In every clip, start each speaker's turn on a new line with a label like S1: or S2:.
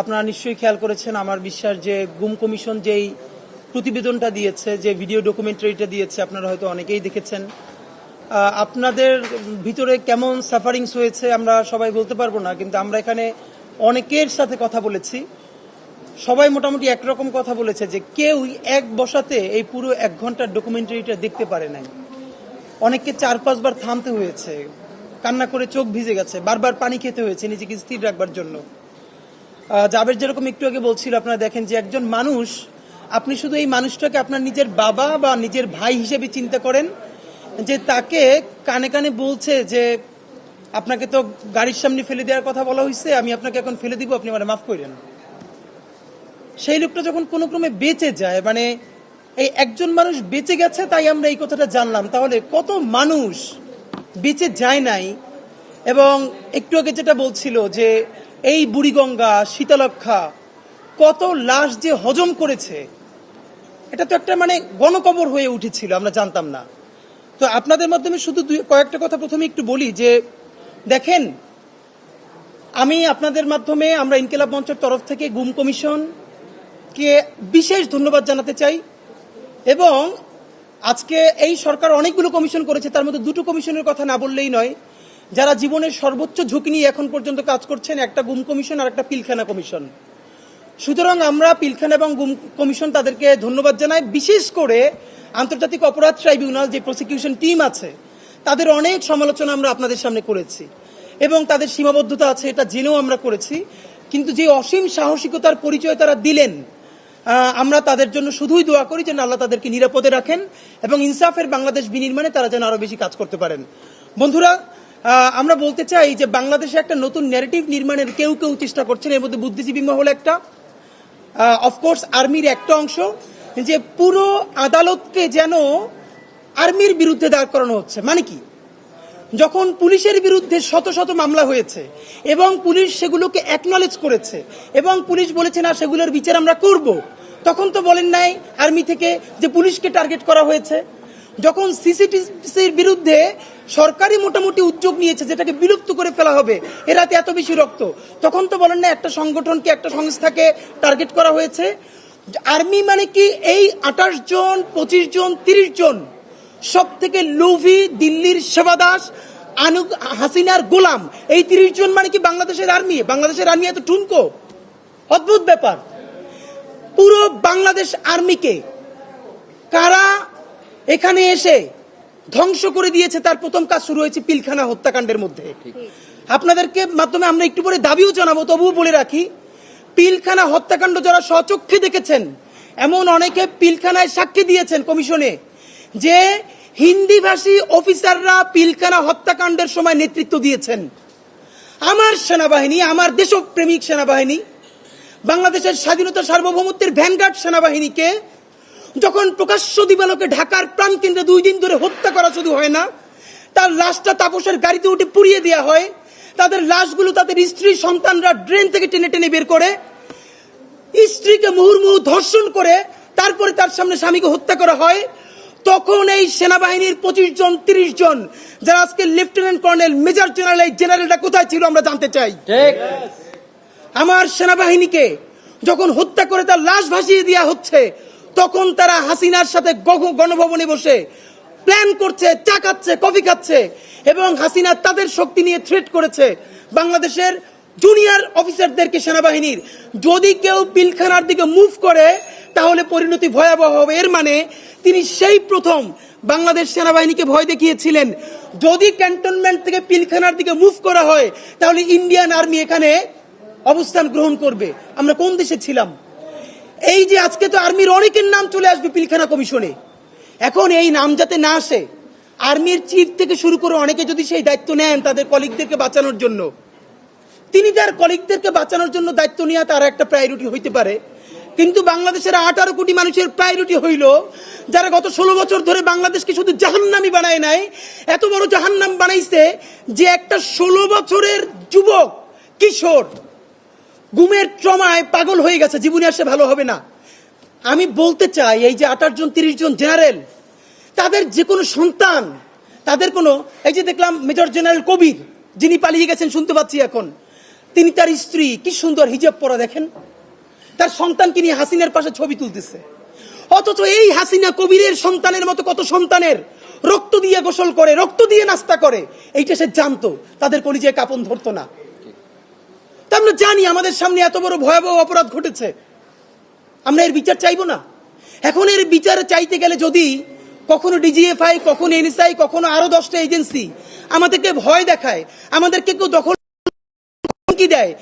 S1: আপনারা নিশ্চয়ই খেয়াল করেছেন আমার বিশ্বাস যে গুম কমিশন যেই প্রতিবেদনটা দিয়েছে, যে ভিডিও ডকুমেন্টারিটা দিয়েছে, আপনারা হয়তো অনেকেই দেখেছেন। আপনাদের ভিতরে কেমন সাফারিংস হয়েছে আমরা সবাই বলতে পারব না, কিন্তু আমরা এখানে অনেকের সাথে কথা বলেছি। সবাই মোটামুটি একরকম কথা বলেছে যে কেউই এক বসাতে এই পুরো এক ঘণ্টার ডকুমেন্টারিটা দেখতে পারে নাই। অনেককে চার পাঁচবার থামতে হয়েছে, কান্না করে চোখ ভিজে গেছে, বারবার পানি খেতে হয়েছে, নিজেকে স্থির রাখবার জন্য। জাবের যেরকম একটু আগে বলছিল, আপনারা দেখেন যে একজন মানুষ, আপনি শুধু এই মানুষটাকে আপনার নিজের বাবা বা নিজের ভাই হিসেবে চিন্তা করেন, যে তাকে কানে কানে বলছে যে, আপনাকে তো গাড়ির সামনে ফেলে দেওয়ার কথা বলা হয়েছে আমি আপনাকে এখন ফেলে দিব, আপনি মানে মাফ করেন সেই লোকটা যখন কোনো ক্রমে বেঁচে যায় মানে এই একজন মানুষ বেঁচে গেছে তাই আমরা এই কথাটা জানলাম, তাহলে কত মানুষ বেঁচে যায় নাই? এবং একটু আগে যেটা বলছিল যে এই বুড়িগঙ্গা শীতলক্ষা কত লাশ যে হজম করেছে, এটা তো একটা মানে গণকবর হয়ে উঠেছিল, আমরা জানতাম না। তো আপনাদের মাধ্যমে শুধু দুই, কয়েকটা কথা প্রথমে একটু বলি যে, দেখেন, আমি আপনাদের মাধ্যমে আমরা ইনকিলাব মঞ্চের তরফ থেকে গুম কমিশন কে বিশেষ ধন্যবাদ জানাতে চাই এবং আজকে এই সরকার অনেকগুলো কমিশন করেছে, তার মধ্যে দুটো কমিশনের কথা না বললেই নয়। যারা জীবনের সর্বোচ্চ ঝুঁকি নিয়ে এখন পর্যন্ত কাজ করছেন, একটা গুম কমিশন আর একটা পিলখানা কমিশন। সুতরাং আমরা পিলখানা এবং গুম কমিশন তাদেরকে ধন্যবাদ জানাই। বিশেষ করে আন্তর্জাতিক অপরাধ ট্রাইব্যুনাল যে প্রসিকিউশন টিম আছে, তাদের অনেক সমালোচনা আমরা আপনাদের সামনে করেছি এবং তাদের সীমাবদ্ধতা আছে, এটা জেনেও আমরা করেছি। কিন্তু যে অসীম সাহসিকতার পরিচয় তারা দিলেন আমরা তাদের জন্য শুধুই দোয়া করি যেন আল্লাহ তাদেরকে নিরাপদে রাখেন এবং ইনসাফের বাংলাদেশ বিনির্মাণে তারা যেন আরও বেশি কাজ করতে পারেন। বন্ধুরা আমরা বলতে চাই যে বাংলাদেশে একটা নতুন ন্যারেটিভ নির্মাণের কেউ কেউ চেষ্টা করছেন। এর মধ্যে বুদ্ধিজীবী মহল একটা। অফকোর্স আর্মির একটা অংশ। যে পুরো আদালতকে যেন আর্মির বিরুদ্ধে দাঁড় করানো হচ্ছে। মানে কি? যখন পুলিশের বিরুদ্ধে শত শত মামলা হয়েছে এবং পুলিশ সেগুলোকে অ্যাকনলেজ করেছে এবং পুলিশ বলেছে, না, সেগুলোর বিচার আমরা করব। তখন তো বলেন নাই আর্মি থেকে যে পুলিশকে টার্গেট করা হয়েছে। যখন সিসিটিসির বিরুদ্ধে সরকারি মোটামুটি উদ্যোগ নিয়েছে, যেটাকে বিলুপ্ত করে ফেলা হবে এরাতে এত বেশি রক্ত, তখন তো বলেন না, একটা সংগঠনকে, একটা সংস্থাকে টার্গেট করা হয়েছে। আর্মি মানে কি, এই আঠাশ জন, পঁচিশ জন, তিরিশ জন সব থেকে লোভি দিল্লির সেবাদাস, আনু, হাসিনার গোলাম, এই তিরিশ জন মানে কি বাংলাদেশের আর্মি? বাংলাদেশের আর্মি এত ঠুনকো? অদ্ভুত ব্যাপার। পুরো বাংলাদেশ আর্মিকে কারা এখানে এসে ধ্বংস করে দিয়েছে তার প্রথম কাজ শুরু হয়েছে পিলখানা হত্যাকাণ্ডের মধ্যে। আপনাদেরকে মাধ্যমে আমরা একটু পরে দাবিও জানাব তবুও বলে রাখি পিলখানা হত্যাকাণ্ড যারা স্বচক্ষে দেখেছেন এমন অনেকে পিলখানায় সাক্ষী দিয়েছেন কমিশনে যে হিন্দিভাষী অফিসাররা পিলখানা হত্যাকাণ্ডের সময় নেতৃত্ব দিয়েছেন। আমার সেনাবাহিনী আমার দেশপ্রেমিক সেনাবাহিনী বাংলাদেশের স্বাধীনতা সার্বভৌমত্বের ভ্যানগার্ড সেনাবাহিনীকে যখন প্রকাশ্য দিবালোকে ঢাকার প্রাণকেন্দ্রে দুই দিন ধরে হত্যা করা শুধু হয় না তার লাশটা তাপসের গাড়িতে উঠে পুড়িয়ে দেওয়া হয়। তাদের লাশগুলো তাদের স্ত্রী সন্তানরা ড্রেন থেকে টেনে টেনে বের করে স্ত্রীকে মুহুর্মুহু ধর্ষণ করে তারপরে তার সামনে স্বামীকে হত্যা করা হয়। তখন এই সেনাবাহিনীর পঁচিশ জন তিরিশ জন যারা আজকে লেফটেন্যান্ট কর্নেল মেজর জেনারেল এই জেনারেলটা কোথায় ছিল আমরা জানতে চাই। আমার সেনাবাহিনীকে যখন হত্যা করে তার লাশ ভাসিয়ে দেওয়া হচ্ছে তখন তারা হাসিনার সাথে গণভবনে বসে প্ল্যান করছে চা খাচ্ছে কফি খাচ্ছে এবং হাসিনা তাদের শক্তি নিয়ে থ্রেট করেছে। বাংলাদেশের জুনিয়র অফিসারদেরকে সেনাবাহিনীর, যদি কেউ পিলখানার দিকে মুভ করে, তাহলে পরিণতি ভয়াবহ হবে। এর মানে তিনি সেই প্রথম বাংলাদেশ সেনাবাহিনীকে ভয় দেখিয়েছিলেন। যদি ক্যান্টনমেন্ট থেকে পিলখানার দিকে মুভ করা হয়, তাহলে ইন্ডিয়ান আর্মি এখানে অবস্থান গ্রহণ করবে। আমরা কোন দেশে ছিলাম? এই যে আজকে তো আর্মির অনেকের নাম চলে আসবে পিলখানা কমিশনে। এখন এই নাম যাতে না আসে, আর্মির চিফ থেকে শুরু করে অনেকে যদি সেই দায়িত্ব নেন তাদের কলিগদেরকে বাঁচানোর জন্য। তিনি তার কলিগদেরকে বাঁচানোর জন্য দায়িত্ব নেওয়া তার একটা প্রায়োরিটি হইতে পারে। কিন্তু বাংলাদেশের আঠারো কোটি মানুষের প্রায়োরিটি হইল যারা গত ষোলো বছর ধরে বাংলাদেশকে শুধু জাহান্নামি বানায় নাই, এত বড় জাহান্নাম বানাইছে যে একটা ষোলো বছরের যুবক, কিশোর গুমের ট্রমায় পাগল হয়ে গেছে, জীবনে আসে ভালো হবে না। আমি বলতে চাই, এই যে আঠাশ জন, তিরিশ জন জেনারেল, তাদের যে কোনো সন্তান, তাদের কোনো, এই যে দেখলাম মেজর জেনারেল কবির, যিনি পালিয়ে গেছেন, শুনতে পাচ্ছি এখন, তিনি তার স্ত্রী, কি সুন্দর হিজাব পরা দেখেন? তার সন্তানকে নিয়ে হাসিনার পাশে ছবি তুলতেছে। অথচ এই হাসিনা কবিরের সন্তানের মতো কত সন্তানের রক্ত দিয়ে গোসল করে, রক্ত দিয়ে নাস্তা করে, এইটা সে জানতো, তাদের কলিজায় কাপন ধরতো না। তা আমরা জানি আমাদের সামনে এত বড় ভয়াবহ অপরাধ ঘটেছে। আমরা এর বিচার চাইব না। এখন এর বিচার চাইতে গেলে যদি কখনো ডিজিএফআই কখনো এনএসআই কখনো আরও দশটা এজেন্সি আমাদেরকে ভয় দেখায়, আমাদেরকে কেউ দখল কি দেয়,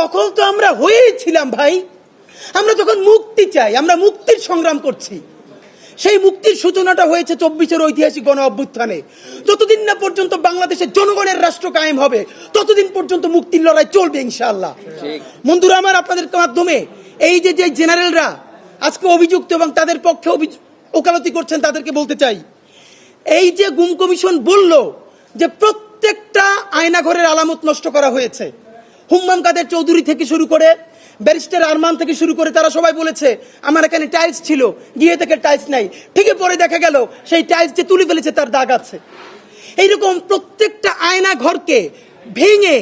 S1: দখল তো আমরা হয়েই ছিলাম ভাই। আমরা যখন মুক্তি চাই, আমরা মুক্তির সংগ্রাম করছি। সেই মুক্তির সূচনাটা হয়েছে চব্বিশের ঐতিহাসিক গণ অভ্যুত্থানে। যতদিন না পর্যন্ত বাংলাদেশের জনগণের রাষ্ট্র কায়েম হবে ততদিন পর্যন্ত মুক্তির লড়াই চলবে ইনশাআল্লাহ। বন্ধুরা আমার আপনাদের মাধ্যমে এই যে যে জেনারেলরা আজকে অভিযুক্ত এবং তাদের পক্ষে ওকালতি করছেন তাদেরকে বলতে চাই। এই যে গুম কমিশন বলল যে প্রত্যেকটা আয়নাঘরের আলামত নষ্ট করা হয়েছে। হুম্মাম কাদের চৌধুরী থেকে শুরু করে ব্যারিস্টার আরমান থেকে শুরু করে তারা সবাই বলেছে, আমার এখানে টাইলস ছিল, গিয়ে থেকে টাইলস নাই। ঠিকই পরে দেখা গেল, সেই টাইলস যে তুলে ফেলেছে তার দাগ আছে। এইরকম প্রত্যেকটা আয়না ঘরকে ভেঙে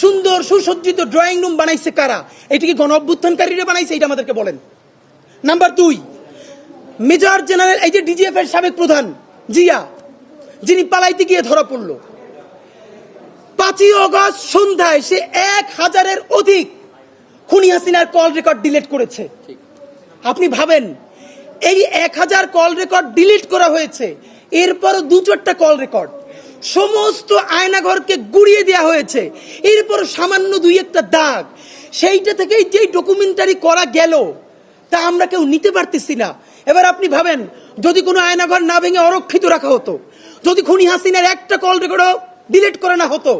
S1: সুন্দর সুসজ্জিত ড্রয়িং রুম বানাইছে কারা? এটি কি গণ অভ্যুত্থানকারীরা বানাইছে? এটা আমাদেরকে বলেন। নাম্বার দুই, মেজর জেনারেল, এই যে ডিজিএফ এর সাবেক প্রধান, জিয়া, যিনি পালাইতে গিয়ে ধরা পড়ল। পাঁচই অগস্ট সন্ধ্যায় সে এক হাজারের অধিক খুনি হাসিনার কল রেকর্ড ডিলিট করেছে। আপনি ভাবেন এই এক হাজার কল রেকর্ড ডিলিট করা হয়েছে এরপরও দু চারটা কল রেকর্ড। সমস্ত আয়নাঘরকে গুড়িয়ে দেওয়া হয়েছে এরপর সামান্য দুই একটা দাগ। সেইটা থেকেই যেই ডকুমেন্টারি করা গেল তা আমরা কেউ নিতে পারতেছি না। এবার আপনি ভাবেন যদি কোনো আয়নাঘর না ভেঙে অরক্ষিত রাখা হতো যদি খুনি হাসিনার একটা কল রেকর্ডও ডিলিট করে না হতো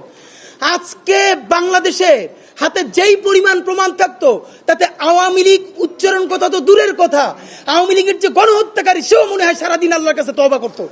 S1: আজকে বাংলাদেশে হাতে যেই পরিমাণ প্রমাণ থাকতো, তাতে আওয়ামী লীগ উচ্চারণ কথা তো দূরের কথা। আওয়ামী লীগের যে গণহত্যাকারী, সেও মনে হয় সারাদিন আল্লাহর কাছে তবা করতো।